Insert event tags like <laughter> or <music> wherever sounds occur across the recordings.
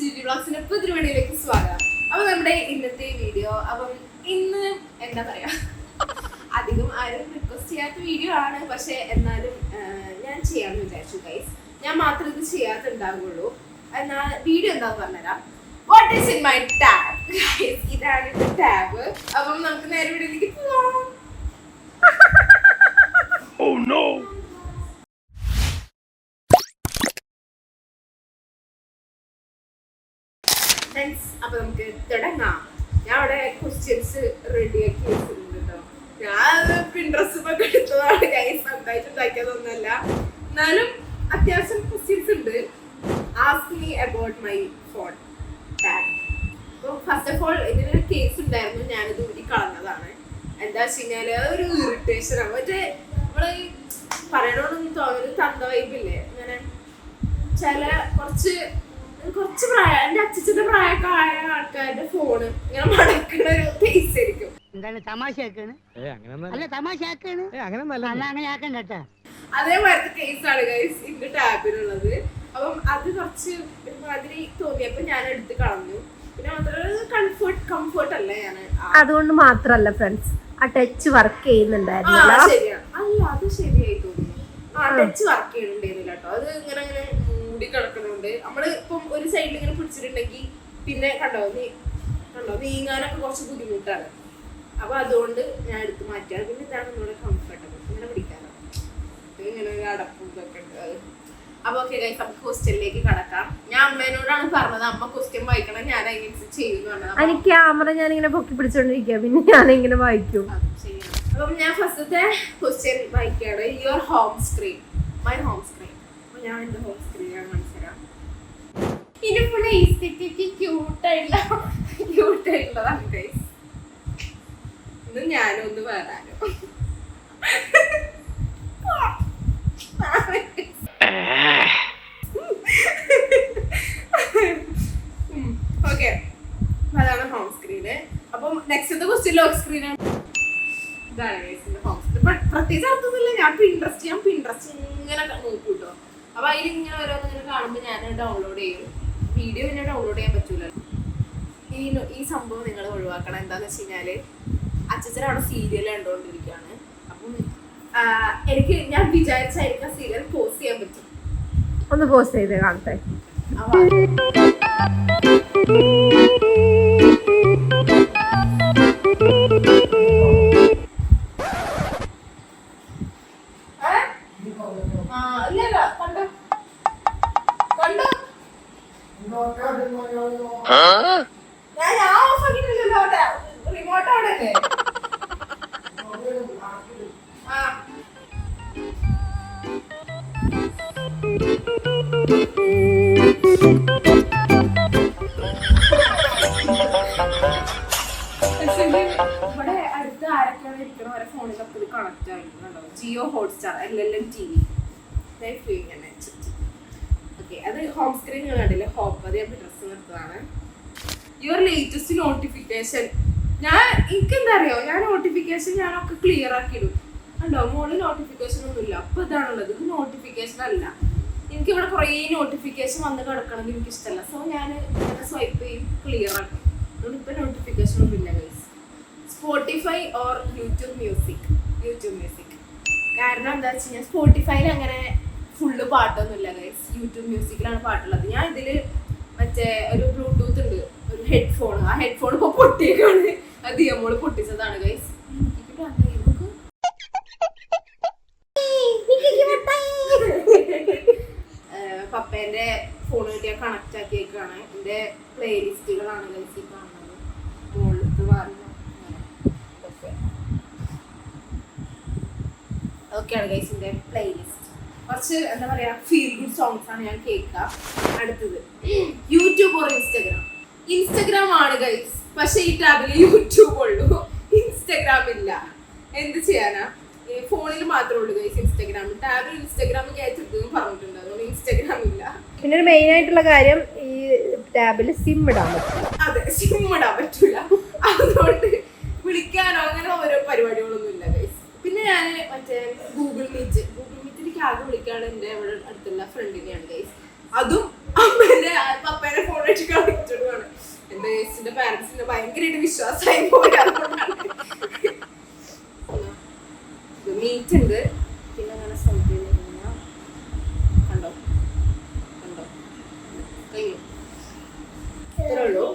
Beauty ബ്ലോഗ്സിന്റെ പുതിയ വീഡിയോയിലേക്ക് സ്വാഗതം. അപ്പൊ നമ്മുടെ ഇന്നത്തെ വീഡിയോ അപ്പം ഇന്ന് എന്താ പറയാ? അധികം ആരും റിക്വസ്റ്റ് ചെയ്യാത്ത വീഡിയോ ആണ്. പക്ഷെ എന്നാലും ഞാൻ ചെയ്യാമെന്ന് വിചാരിച്ചു ഗൈസ് ഞാൻ മാത്രം ഇത് ചെയ്യാത്തുണ്ടാവുള്ളൂ. എന്നാ വീഡിയോ എന്താന്ന് പറഞ്ഞുതരാം. What is in my tab ഇതാണ് എന്റെ ടാബ് അപ്പം നമുക്ക് നേരെ വീഡിയോയിലേക്ക് പോവാം. Oh no! ഫ്രണ്ട്സ് അപ്പൊ നമുക്ക് തുടങ്ങാം. ഞാൻ അവിടെ ക്വസ്റ്റ്യൻസ് റെഡിയാക്കി വെച്ചിട്ടുണ്ട് കേട്ടോ ഞാൻ എടുത്തതാണ്. ഞാൻ സ്വന്തമായിട്ട് എന്നാലും അത്യാവശ്യം ക്വസ്റ്റ്യൻസ് ഉണ്ട്. Ask me about my phone അപ്പോൾ ഫസ്റ്റ് ഓഫ് ഓൾ ഇതിനൊരു കേസ് ഉണ്ടായിരുന്നു. ഞാനിത് ഊരി കളഞ്ഞതാണ്. എന്താ വെച്ച് കഴിഞ്ഞാൽ ഒരു ഇറിറ്റേഷൻ ആണ്. മറ്റേ നമ്മൾ ഈ പറയണോന്നൊന്നും തോന്നുന്നത് തന്ത വൈബില്ലേ അങ്ങനെ ചില കുറച്ച് കുറച്ച് പ്രായം എന്റെ അച്ഛന്റെ പ്രായമൊക്കെ ആയ ആൾക്കാരുടെ ഫോണ് ഇങ്ങനെ മടക്കണ ഒരു ഫേസ് ആയിരിക്കും. എന്താണ് അങ്ങനെ അല്ല. തമാശയാക്കാണ്? ഏ അങ്ങനെ നല്ല അല്ല അങ്ങനെ ആക്കണ്ട കേട്ടാ. അതേപോലത്തെ കേസാണ് ഗൈസ് ഇന്റെ ടാബിലുള്ളത് അപ്പം അത് കുറച്ച് ഒരുമാതിരി തോന്നിയപ്പോ ഞാൻ എടുത്ത് കളഞ്ഞു. പിന്നെ മാത്രമല്ല കംഫർട്ട് കംഫർട്ട് അല്ല ഞാൻ അതുകൊണ്ട് മാത്രല്ല ഫ്രണ്ട്സ് ആ ടച്ച് വർക്ക് ചെയ്യുന്നുണ്ടായിരുന്നു അല്ല അത് ശരിയായി തോന്നി. ആ ടച്ച് വർക്ക് ചെയ്യുന്നുണ്ടായിരുന്നില്ല കേട്ടോ. അത് ഇങ്ങനെ കിടക്കണുണ്ട്. നമ്മൾ ഇപ്പം ഒരു സൈഡിൽ ഇങ്ങനെ പിടിച്ചിട്ടുണ്ടെങ്കിൽ പിന്നെ കണ്ടോ നീ കണ്ടോ നീങ്ങാനൊക്കെ കുറച്ച് ബുദ്ധിമുട്ടാണ്. അപ്പൊ അതുകൊണ്ട് ഞാൻ എടുത്ത് മാറ്റാറ് പിന്നെ ഇതാണ് നമ്മുടെ കംഫർട്ടബിൾ ഇങ്ങനെ പിടിക്കാനാണ് ഇങ്ങനെ ഒരു അടപ്പും ഇതൊക്കെ ഉണ്ട്. അത്. അപ്പൊ ഓക്കെ ഗൈസ് നമുക്ക് ക്വസ്റ്റ്യനിലേക്ക് കടക്കാം. ഞാൻ അമ്മേനോടാണ് പറഞ്ഞത് അമ്മ ക്വസ്റ്റ്യൻ വായിക്കണം. ഞാൻ അതിനനുസരിച്ച് ചെയ്യുന്നു എനിക്ക് ക്യാമറ ഞാൻ ഇങ്ങനെ പൊക്കി പിടിച്ചോണ്ടിരിക്കുക പിന്നെ ഞാൻ ഇങ്ങനെ വായിക്കും അപ്പൊ ഞാൻ ഫസ്റ്റത്തെ ക്വസ്റ്റ്യൻ വായിക്കുകയാണ്. Your home screen my home screen അപ്പൊ ഞാൻ എന്റെ ഹോം സ്ക്രീൻ ഇത് ഫുൾ ഈസ്തെറ്റിക്ക് ക്യൂട്ടായിട്ടുള്ള ക്യൂട്ടായിട്ടുള്ളതാണ് ഗൈസ് ഞാനും ഒന്ന് വേറാനോ ഓക്കെ അതാണ് ഹോം സ്ക്രീന് അപ്പം നെക്സ്റ്റ് ക്വസ്റ്റ്യൻ ലോക്ക് സ്ക്രീനാണ് ഇതാണ് ഗൈസിന്റെ ഹോം സ്ക്രീൻ പ്രത്യേകിച്ച് അർത്ഥമൊന്നുമില്ല ഞാൻ പിൻട്രസ്റ്റ് ഞാൻ പിൻട്രസ്റ്റ് ഇങ്ങനെ നോക്കൂട്ടോ. കേട്ടോ അപ്പൊ അതിലിങ്ങനെ ഓരോന്നിങ്ങനെ കാണുമ്പോൾ ഞാൻ ഡൗൺലോഡ് ചെയ്യും. വീഡിയോ പിന്നെ ഡൗൺലോഡ് ചെയ്യാൻ പറ്റൂല ഈ ഈ സംഭവം നിങ്ങൾ ഒഴിവാക്കണം. എന്താന്ന് വെച്ച് കഴിഞ്ഞാൽ അച്ഛൻ അവിടെ സീരിയൽ കണ്ടുകൊണ്ടിരിക്കുകയാണ് അപ്പം എനിക്ക് ഞാൻ വിചാരിച്ചായിരിക്കും ആ സീരിയൽ പോസ്റ്റ് ചെയ്യാൻ പറ്റും. ഒന്ന് പോസ്റ്റ് ചെയ്ത് കാണട്ടെ. ഇവിടെ അടുത്ത് ആരൊക്കെയാണ് ഇരിക്കണ? വരെ ഫോണിലൊക്കെ ഇത് കണക്ട് ആയിട്ടുണ്ടോ. Jio Hotstar L L M T V ഇങ്ങനെ ഓക്കെ അത് ഹോം സ്ക്രീൻ കണ്ടില്ലേ? ഹോപ്പ് അത് ഞാൻ ഡ്രസ്സ് നിർത്തതാണ് യുവർ ലേറ്റസ്റ്റ് നോട്ടിഫിക്കേഷൻ ഞാൻ എനിക്ക് എന്താ അറിയോ ഞാൻ നോട്ടിഫിക്കേഷൻ ഞാനൊക്കെ ക്ലിയർ ആക്കിയിടും. കണ്ടോ? മോൾ നോട്ടിഫിക്കേഷൻ ഒന്നുമില്ല. അപ്പൊ ഇതാണുള്ളത്. ഇത് നോട്ടിഫിക്കേഷൻ അല്ല. എനിക്ക് ഇവിടെ കുറേ നോട്ടിഫിക്കേഷൻ വന്ന് കിടക്കണമെങ്കിൽ എനിക്ക് ഇഷ്ടമല്ല സോ ഞാൻ സ്വൈപ്പ് ചെയ്യും ക്ലിയർ ആക്കും. അതുകൊണ്ട് ഇപ്പൊ നോട്ടിഫിക്കേഷൻ ഒന്നും ഇല്ല guys Spotify or YouTube music YouTube music കാരണം എന്താ വെച്ച് കഴിഞ്ഞാൽ സ്പോട്ടിഫൈയിൽ അങ്ങനെ ഫുള്ള് പാട്ടൊന്നുമില്ല ഗൈസ് യൂട്യൂബ് മ്യൂസിക്കിലാണ് പാട്ടുള്ളത്. ഞാൻ ഇതിൽ മറ്റേ ഒരു ബ്ലൂടൂത്ത് ഉണ്ട് ഒരു ഹെഡ്ഫോൺ ആ ഹെഡ്ഫോൺ ഇപ്പൊ പൊട്ടിയേക്കാണ്. അത് ദിയമോൾ പൊട്ടിച്ചതാണ് ഗൈസ് പപ്പേന്റെ ഫോൺ കിട്ടിയ കണക്ട് ആക്കിയേക്കാണ്. എന്റെ പ്ലേലിസ്റ്റുകളാണ് ഗൈസ് ഈ കാണുന്നത്. മുകളിലത്ത് പറഞ്ഞു ഓക്കെയാണ് ഗൈസിന്റെ പ്ലേലിസ്റ്റ് കുറച്ച് എന്താ പറയാ ഫീൽ ഗുഡ് സോങ്സ് ആണ് ഞാൻ കേൾക്കുക. അടുത്തത്. യൂട്യൂബ് ഓർ ഇൻസ്റ്റഗ്രാം ഇൻസ്റ്റഗ്രാം ആണ് ഗൈസ് പക്ഷേ ഈ ടാബിൽ യൂട്യൂബ് ഉള്ളൂ ഇൻസ്റ്റഗ്രാം ഇല്ല എന്ത് ചെയ്യാനാ ഫോണിൽ മാത്രമേ ഉള്ളൂ ഗൈസ് ഇൻസ്റ്റഗ്രാം ടാബിൽ ഇൻസ്റ്റഗ്രാം കയറ്റെടുത്തെന്ന് പറഞ്ഞിട്ടുണ്ട് അതുകൊണ്ട് ഇൻസ്റ്റഗ്രാം ഇല്ല പിന്നെ ഒരു മെയിൻ ആയിട്ടുള്ള കാര്യം ഈ ടാബിൽ സിം ഇടാൻ പറ്റില്ല അതെ സിം ഇടാൻ പറ്റൂല. അതുകൊണ്ട് വിളിക്കാനോ അങ്ങനെ ഓരോ പരിപാടികളൊന്നും ഇല്ല പിന്നെ ഞാൻ മറ്റേ ഗൂഗിൾ മീറ്റ് ഗൂഗിൾ മീറ്റിലേക്ക് ആകെ വിളിക്കാണ് എന്റെ ഇവിടെ അടുത്തുള്ള ഫ്രണ്ടിനെയാണ് ഗൈസ് അതും അമ്മേന്റെ പപ്പേന്റെ ഫോൺ എന്റെ ഗൈസിന്റെ പാരന്റ്സിന്റെ ഭയങ്കരമായിട്ട് വിശ്വാസമായി പോയി. മീറ്റ് ഉണ്ട് പിന്നെ അങ്ങനെ സൈഡ് കഴിഞ്ഞാൽ കണ്ടോ കണ്ടോ കഴിഞ്ഞു ഇത്രേ ഉള്ളൂ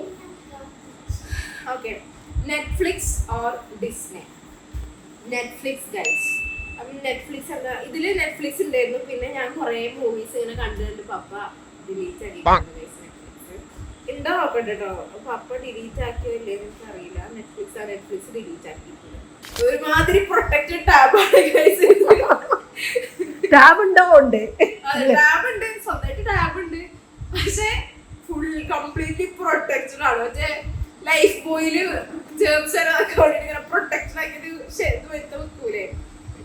okay Netflix or Disney Netflix guys അപ്പം നെറ്റ്ഫ്ലിക്സ് എന്താ ഇതിൽ നെറ്റ്ഫ്ലിക്സ് ഉണ്ടായിരുന്നു പിന്നെ ഞാൻ കുറേ മൂവീസ് ഇങ്ങനെ കണ്ടു കണ്ട് പപ്പ ഡിലീറ്റ് ആക്കിയിട്ടുണ്ട് ഗൈസ് നെറ്റ്ഫ്ലിക്സ് ഉണ്ടോ ഡിലീറ്റ് ആക്കിയോ എനിക്ക് അറിയില്ല നെറ്റ്ഫ്ലിക്സ് ആ നെറ്റ്ഫ്ലിക്സ് ഡിലീറ്റ് ഒരുമാതിരി പ്രൊട്ടക്റ്റഡ് ടാബാണ് ടാബ് ഉണ്ടോ? ഉണ്ട്. ടാബ് ഉണ്ട്. സ്വന്തമായിട്ട് ടാബ് ഉണ്ട്. പക്ഷെ ഫുൾ കംപ്ലീറ്റ്ലി പ്രൊട്ടക്റ്റഡ് ആണ്. മറ്റേ ലൈഫ് ബോയിൽ ജേംസ് അക്കൗണ്ടിൽ ഇങ്ങനെ പ്രൊട്ടക്ഷൻ ആക്കിയത് വരുത്താൻ വെക്കൂലേ?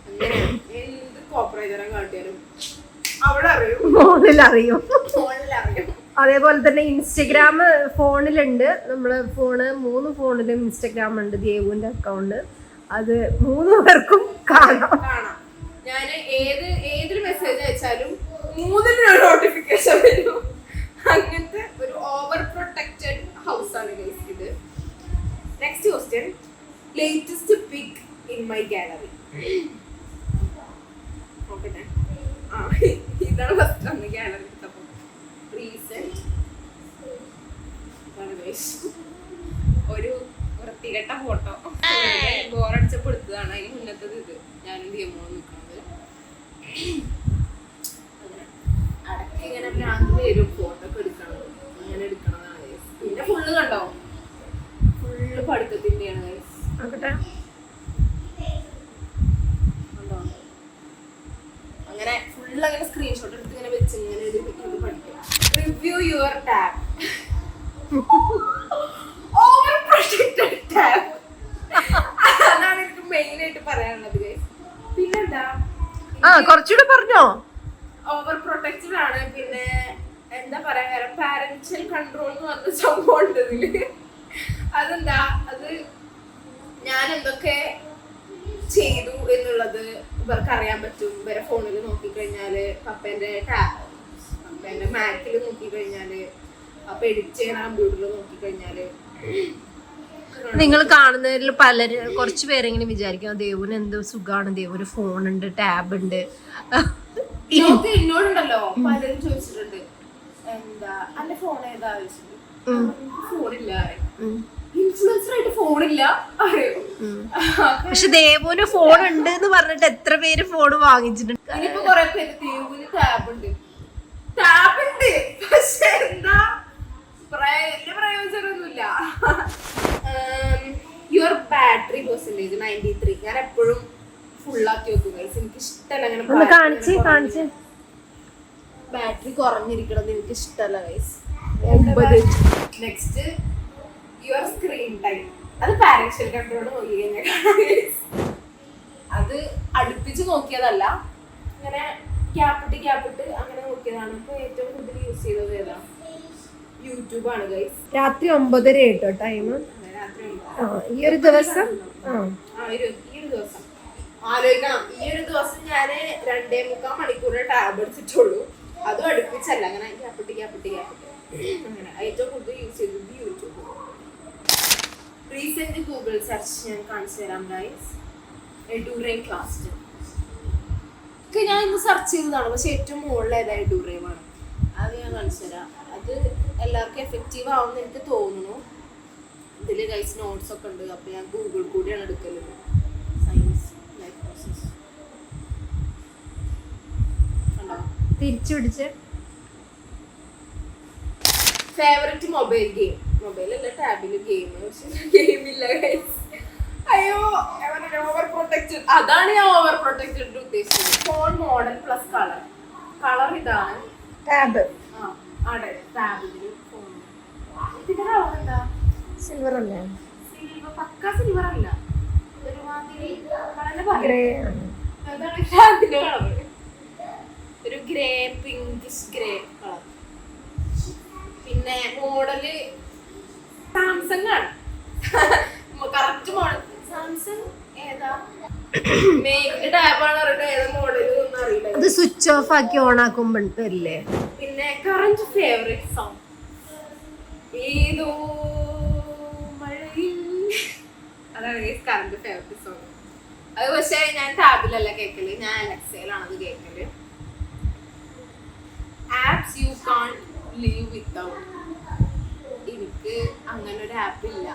അങ്ങനെ എന്ത് കോപ്പറേറ്ററെ കാട്ടിയാലും അവിടെ അറിയും. അറിയും അതേപോലെ തന്നെ ഇൻസ്റ്റഗ്രാം ഫോണിലുണ്ട്. നമ്മളെ ഫോണ് മൂന്ന് ഫോണിലും ഇൻസ്റ്റഗ്രാം ഉണ്ട് ദേവുവിന്റെ അക്കൗണ്ട് അത് മൂന്ന് പേർക്കും കാണാം. ഞാൻ ഏത് ഏതൊരു മെസ്സേജ് അയച്ചാലും മൂന്നിന് ഒരു നോട്ടിഫിക്കേഷൻ വരും. അങ്ങനത്തെ ഒരു ഓവർ പ്രൊട്ടക്റ്റഡ് ഹൗസ് ആണ് ഇത്. Next question latest pic in my gallery നോക്കട്ടെ ആ ഇതാണ് ഫസ്റ്റ് വന്ന് ഗാലറി എടുത്തപ്പോൾ റീസെന്റ് ഇതാണ് ഗൈസ് ഒരു വൃത്തികെട്ട ഫോട്ടോ ബോറടിച്ചപ്പോൾ എടുത്തതാണ് അതിന് മുന്നത്തത് ഇത് ഞാനും ഗെയിമോ നിൽക്കുന്നത് അങ്ങനെ അടക്കി ഇങ്ങനെ ഭ്രാന്ത് വരും ഫോട്ടോ ഒക്കെ എടുക്കണം അങ്ങനെ എടുക്കണതാണ് guys. പിന്നെ ഫുള്ള് കണ്ടോ ഫുള്ള് പഠിത്തത്തിന്റെയാണ് guys. നോക്കട്ടെ കണ്ടോ അങ്ങനെ ഫുള്ള് അങ്ങനെ സ്ക്രീൻഷോട്ട് എടുത്ത് ഇങ്ങനെ വെച്ച് ഇങ്ങനെ ഇത് ഇത് പഠിക്കാം review your tab over protected tab അതാണ് എനിക്ക് മെയിൻ ആയിട്ട് പറയാനുള്ളത്. പിന്നെന്താ ആ കുറച്ചുകൂടെ പറഞ്ഞോ? ഓവർ പ്രൊട്ടക്റ്റഡ് ആണ്. പിന്നെ എന്താ പറയാ പാരന്റൽ കൺട്രോൾ എന്ന് പറഞ്ഞ സംഭവം ഉണ്ട് ഇതിൽ. അതെന്താ? അത് ഞാൻ എന്തൊക്കെ ചെയ്തു എന്നുള്ളത് ഇവർക്ക് അറിയാൻ പറ്റും. ഇവരെ ഫോണിൽ നോക്കിക്കഴിഞ്ഞാൽ പപ്പേന്റെ ടാ- പപ്പേന്റെ മാക്കിൽ നോക്കിക്കഴിഞ്ഞാൽ അപ്പൊ എഡിറ്റ് ചെയ്യുന്ന കമ്പ്യൂട്ടറിൽ നോക്കിക്കഴിഞ്ഞാൽ. നിങ്ങൾ കാണുന്നതിൽ പലരും കുറച്ച് പേരെങ്ങനെ വിചാരിക്കും ദേവന് എന്ത് സുഖമാണ് ദേവന് ഫോൺ ഉണ്ട് ടാബ് ഉണ്ട് എന്നോടുണ്ടല്ലോ പലരും ചോദിച്ചിട്ടുണ്ട് എന്താ അന്റെ ഫോൺ ഏതാ? ഫോണില്ല. ആയിട്ട് ഫോണില്ല അറിയോ പക്ഷെ ദേവന് ഫോൺ ഉണ്ട് എന്ന് പറഞ്ഞിട്ട് എത്ര പേര് ഫോൺ വാങ്ങിച്ചിട്ടുണ്ട്? ഇനിയിപ്പോ കൊറേ പേര് ദേവുന് ടാബ് ഉണ്ട് ടാബ് ഉണ്ട് പക്ഷെ എന്താ? വലിയ പ്രയോജനമൊന്നുമില്ല. Your battery percentage ninety three ഞാൻ എപ്പോഴും ഫുള്ളാക്കി വെക്കും guys. എനിക്ക് ഇഷ്ടമല്ല അങ്ങനെ കാണിച്ച് കാണിച്ച്. ബാറ്ററി കുറഞ്ഞിരിക്കണത് എനിക്ക് ഇഷ്ടമല്ല ഗൈസ് ഒമ്പത്. നെക്സ്റ്റ് യുവർ സ്ക്രീൻ ടൈം അത് പാരൻഷ്യൽ കൺട്രോൾ നോക്കി കഴിഞ്ഞാൽ അത് അടുപ്പിച്ച് നോക്കിയതല്ല ഇങ്ങനെ ക്യാപ്പിട്ട് ക്യാപ്പിട്ട് അങ്ങനെ നോക്കിയതാണ്. ഇപ്പൊ ഏറ്റവും കൂടുതൽ യൂസ് ചെയ്തത് ഏതാ? യൂട്യൂബ് ആണ് ഗൈസ് രാത്രി ഒമ്പതര കേട്ടോ ടൈം ഈ ഒരു ദിവസം? ഈ ഒരു ദിവസം. ആലോചിക്കണം. ഈ ഒരു ദിവസം ഞാൻ രണ്ടേ മുക്കാൽ മണിക്കൂർ ടാബ് എടുത്തിട്ടുള്ളൂ. അതും അടുപ്പിച്ചല്ല. അങ്ങനെ ക്യാപ്പിട്ട് ക്യാപ്പിട്ട് ക്യാപ്പിട്ട്. അങ്ങനെ. ഏറ്റവും കൂടുതൽ യൂസ് ചെയ്തത് യൂട്യൂബ് റീസെന്റ് ഗൂഗിൾ സെർച്ച് ഞാൻ കാണിച്ചു തരാം ഗൈസ് എഡൂറേ ക്ലാസ് ഒക്കെ ഞാൻ ഇന്ന് സെർച്ച് ചെയ്തതാണ്. പക്ഷെ ഏറ്റവും മുകളിൽ ഏതായാലും ആണ്. അത് ഞാൻ കാണിച്ചു അത് എല്ലാവർക്കും എഫക്റ്റീവ് ആവുമെന്ന് എനിക്ക് തോന്നുന്നു. ഇതിൽ ഗൈസ് നോട്ട്സ് ഒക്കെ ഉണ്ട്. അപ്പൊ ഞാൻ ഗൂഗിൾ കൂടിയാണ് എടുക്കൽ. സയൻസ് ലൈഫ് പ്രോസസ് കണ്ടോ? തിരിച്ചു പിടിച്ച്. ഫേവററ്റ് മൊബൈൽ ഗെയിം മൊബൈലല്ല ടാബിൽ ഗെയിം പക്ഷെ ഗെയിം ഇല്ല guys. അയ്യോ ഓവർ പ്രൊട്ടക്റ്റഡ് അതാണ് ഞാൻ ഓവർ പ്രൊട്ടക്റ്റഡ് ഉദ്ദേശിച്ചത്. Phone model plus colour colour ഇതാണ്. ടാബ് ആ അതെ ടാബിൽ ഫോൺ ഇതിന്റെ കളർ എന്താ? സിൽവർ അല്ലേ? സിൽവർ പക്ക സിൽവർ അല്ല. ഒരു ഗ്രേ പിങ്കിഷ് ഗ്രേ കളർ പിന്നെ മോഡൽ സാംസങ് ആണ്. <laughs> കറക്റ്റ് മോഡൽ അത് സ്വിച്ച് ഓഫ് ആക്കി ഓൺ ആക്കുമ്പോഴല്ലേ പിന്നെ കറന്റ് ഫേവറേറ്റ് സോങ് ഏതോ കറണ്ട് ഫേവറേറ്റ് സോങ് അത് പക്ഷേ ഞാൻ ടാബിലല്ല കേൾക്കൽ ഞാൻ അലക്സയിലാണ് അത് കേൾക്കൽ apps you can live without എനിക്ക് അങ്ങനെ ഒരു ആപ്പ് ഇല്ല.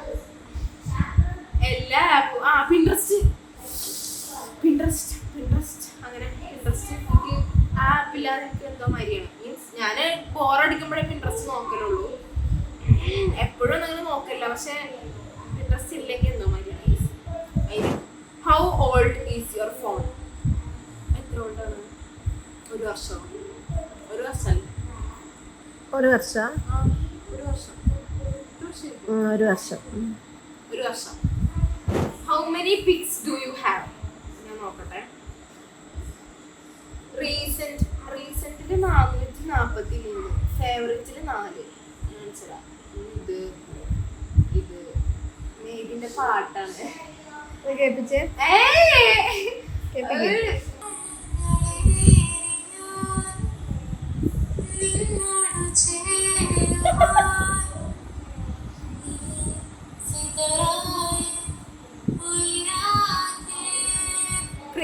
എല്ലാ ആപ്പും ആ പിൻട്രസ്റ്റ് പിൻട്രസ്റ്റ് പിൻട്രസ്റ്റ് അങ്ങനെ പിൻട്രസ്റ്റ് എനിക്ക് ആ ആപ്പില്ലാതെ എനിക്ക് എന്തോ മരിയാണ് മീൻസ് ഞാൻ ബോറടിക്കുമ്പോഴേ പിൻട്രസ്റ്റ് നോക്കലുള്ളൂ. എപ്പോഴും നിങ്ങൾ നോക്കില്ല പക്ഷെ പിൻട്രസ്റ്റ് ഇല്ലെങ്കിൽ എന്തോ മരിയാണ് how old is your phone എത്ര ഓൾഡാണ് ഒരു വർഷം. ഒരു വർഷം. ഒരു വർഷം. ഒരു വർഷം. ഒരു വർഷം. ഒരു വർഷം. Many pics do you have ഞാൻ നോക്കട്ടെ. റീസെന്റ് റീസെന്റിൽ നാനൂറ്റി നാപ്പത്തി മൂന്ന് ഫേവറേറ്റിൽ നാല്. ഇത് ഇത് മേബിന്റെ പാട്ടാണ്. കേൾപ്പിച്ചേ?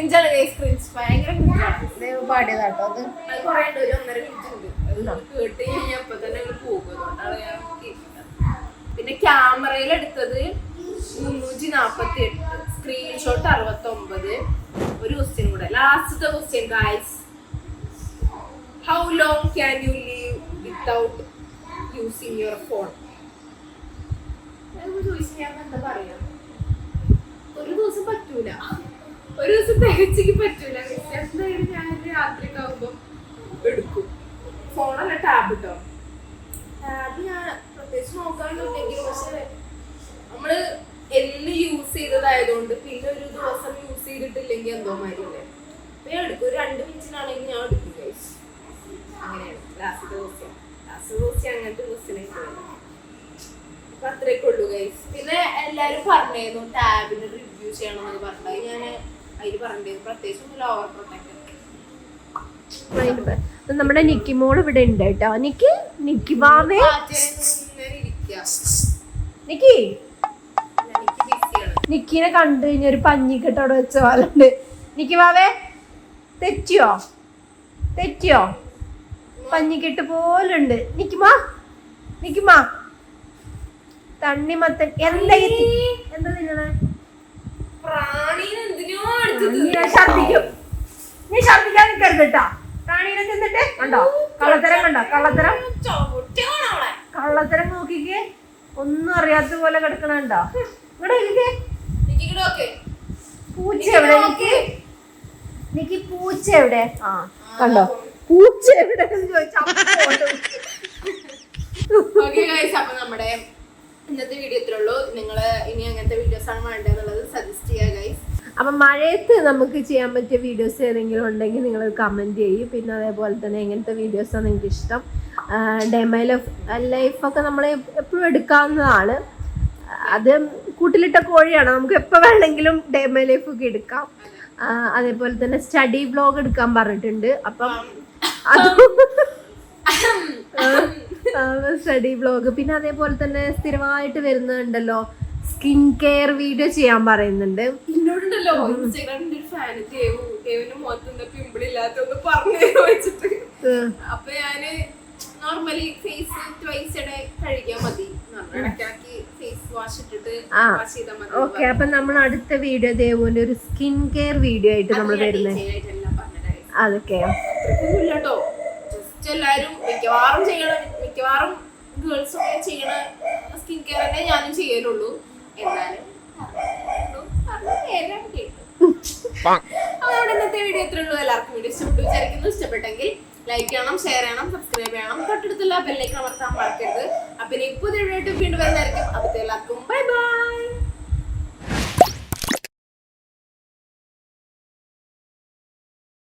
ക്രിഞ്ചാണ് ഗൈസ് ക്രിഞ്ച് ഭയങ്കര ക്രിഞ്ചാണ് പാടിയതാട്ടോ അത് അത്. കുറേ ഉണ്ട്, ഒരു ഒന്നര ഉണ്ട്. അത് കേട്ട് കഴിഞ്ഞാൽ അപ്പൊ തന്നെ അങ്ങ് പോകും. അതുകൊണ്ടാണ് ഞാൻ പിന്നെ ക്യാമറയിൽ എടുത്തത് മുന്നൂറ്റി നാപ്പത്തി എട്ട് സ്ക്രീൻഷോട്ട് അറുപത്തി ഒമ്പത് ഒരു ക്വസ്റ്റ്യൻ കൂടെ ലാസ്റ്റത്തെ question guys how long can you live without using your phone ചോദിച്ചു ഞാൻ എന്താ പറയാ? ഒരു ദിവസം പറ്റൂല. ഒരു ദിവസം തികച്ചേക്ക് പറ്റൂല. എന്തായാലും ഞാൻ രാത്രി ഒക്കെ ആകുമ്പോ എടുക്കും. ഫോണല്ല ടാബ് കേട്ടോ ടാബ് ഞാൻ പ്രത്യേകിച്ച് നോക്കാനൊന്നുമില്ലെങ്കിലും പക്ഷെ നമ്മൾ എന്ന് യൂസ് ചെയ്തതായതുകൊണ്ട് പിന്നെ ഒരു ദിവസം യൂസ് ചെയ്തിട്ടില്ലെങ്കിൽ എന്തോ മാതിരിയല്ലേ. അപ്പൊ ഞാൻ എടുക്കും. ഒരു രണ്ട് മിനിറ്റിനാണെങ്കിൽ ഞാൻ എടുക്കും ഗൈസ് അങ്ങനെയാണ്. ലാസ്റ്റ് ദിവസം ലാസ്റ്റ് ദിവസം അങ്ങനത്തെ ദിവസത്തിലേക്ക് അപ്പൊ അത്രയൊക്കെ ഉള്ളൂ ഗൈസ് പിന്നെ എല്ലാരും പറഞ്ഞായിരുന്നു ടാബിന് റിവ്യൂ ചെയ്യണം ചെയ്യണമെന്ന് പറഞ്ഞു ഞാൻ അതിൽ പറഞ്ഞത് പ്രത്യേകിച്ച് ഒന്നും ഓവർ നമ്മുടെ നിക്കി മോൾ ഇവിടെ ഉണ്ട് കേട്ടോ. നിക്കി നിക്കി വാവേ നിക്കി. നിക്കിനെ കണ്ടു കഴിഞ്ഞ ഒരു പഞ്ഞിക്കെട്ട് അവിടെ വെച്ച പോലെ ഉണ്ട് നിക്കി വാവേ തെറ്റിയോ? തെറ്റിയോ? പഞ്ഞിക്കെട്ട് പോലുണ്ട്. നിക്കിമാ നിക്കിമാ തണ്ണിമത്തൻ. എന്താ എന്താ തിന്നണേ? ഛർദിക്കും. നീ ഛർദിക്കാൻ നിൽക്കരുത് കേട്ടാ തിന്നിട്ട് കണ്ടോ? കള്ളത്തരം കണ്ടോ? കള്ളത്തരം? കള്ളത്തരം നോക്കിക്കേ. ഒന്നും അറിയാത്ത പോലെ കിടക്കണുണ്ടോ ഇവിടെ ഇരിക്കേ പൂച്ച എവിടെ? എനിക്ക് നിക്ക് പൂച്ച എവിടെ? ആ കണ്ടോ? പൂച്ച എവിടെ ചോദിച്ചാ നമ്മുടെ ഇന്നത്തെ വീഡിയോ ഇത്രയുള്ളൂ നിങ്ങൾ ഇനി അങ്ങനത്തെ വീഡിയോസ് ആണ് വേണ്ടതെന്നുള്ളത് സജസ്റ്റ് ചെയ്യുക ഗൈസ് അപ്പൊ മഴയത്ത് നമുക്ക് ചെയ്യാൻ പറ്റിയ വീഡിയോസ് ഏതെങ്കിലും ഉണ്ടെങ്കിൽ നിങ്ങൾ കമന്റ് ചെയ്യും. പിന്നെ അതേപോലെ തന്നെ എങ്ങനത്തെ വീഡിയോസാണ് നിങ്ങൾക്ക് ഇഷ്ടം? ഡെമോ ലൈഫ് ലൈഫൊക്കെ നമ്മൾ എപ്പോഴും എടുക്കാവുന്നതാണ്. അത് കൂട്ടിലിട്ട കോഴിയാണ്. നമുക്ക് എപ്പോൾ വേണമെങ്കിലും ഡെമോ ലൈഫ് ഒക്കെ എടുക്കാം. അതേപോലെ തന്നെ സ്റ്റഡി വ്ലോഗ് എടുക്കാൻ പറഞ്ഞിട്ടുണ്ട്. അപ്പം അതും സ്റ്റഡി വ്ലോഗ് പിന്നെ അതേപോലെ തന്നെ സ്ഥിരമായിട്ട് വരുന്നുണ്ടല്ലോ. സ്കിൻ കെയർ വീഡിയോ ചെയ്യാൻ പറയുന്നുണ്ട്. എന്നോടുണ്ടല്ലോ ഇൻസ്റ്റാഗ്രാമിന്റെ ഒരു ഫാൻ ദേവു ദേവിന്റെ മുഖത്ത് എന്താ പിമ്പിൾ ഇല്ലാത്തൊന്ന് പറഞ്ഞു വെച്ചിട്ട്. ഉം. അപ്പൊ ഞാൻ നോർമലി ഫേസ് ട്വൈസ് ഇടെ കഴുകിയാൽ മതി. ഓക്കെ അപ്പൊ നമ്മൾ അടുത്ത വീഡിയോ ദേവുവിന്റെ ഒരു സ്കിൻ കെയർ വീഡിയോ ആയിട്ട് നമ്മൾ വരുന്നത് അതൊക്കെ. എല്ലാരും മിക്കവാറും ചെയ്യണം മിക്കവാറും ഗേൾസ് ഒക്കെ ചെയ്യണ സ്കിൻ കെയർ തന്നെ ഞാനും ചെയ്യലുള്ളൂ. എന്നാലും. പറഞ്ഞു, പറഞ്ഞു നേരാണ് കേട്ടു. അപ്പൊ നമ്മുടെ ഇന്നത്തെ വീഡിയോ ഇത്രേ ഉള്ളൂ. എല്ലാവർക്കും വീഡിയോ ഇഷ്ടപ്പെട്ടു വിചാരിക്കുന്നു. ഇഷ്ടപ്പെട്ടെങ്കിൽ ലൈക്ക് ചെയ്യണം ഷെയർ ചെയ്യണം സബ്സ്ക്രൈബ് ചെയ്യണം. തൊട്ടടുത്തുള്ള ബെല്ലൈക്കൺ അമർത്താൻ മറക്കരുത്. അപ്പൊ ഇനി പുതിയ വീഡിയോ വീണ്ടും വരുന്നതായിരിക്കും. അപ്പത്തെ എല്ലാവർക്കും ബൈ ബൈ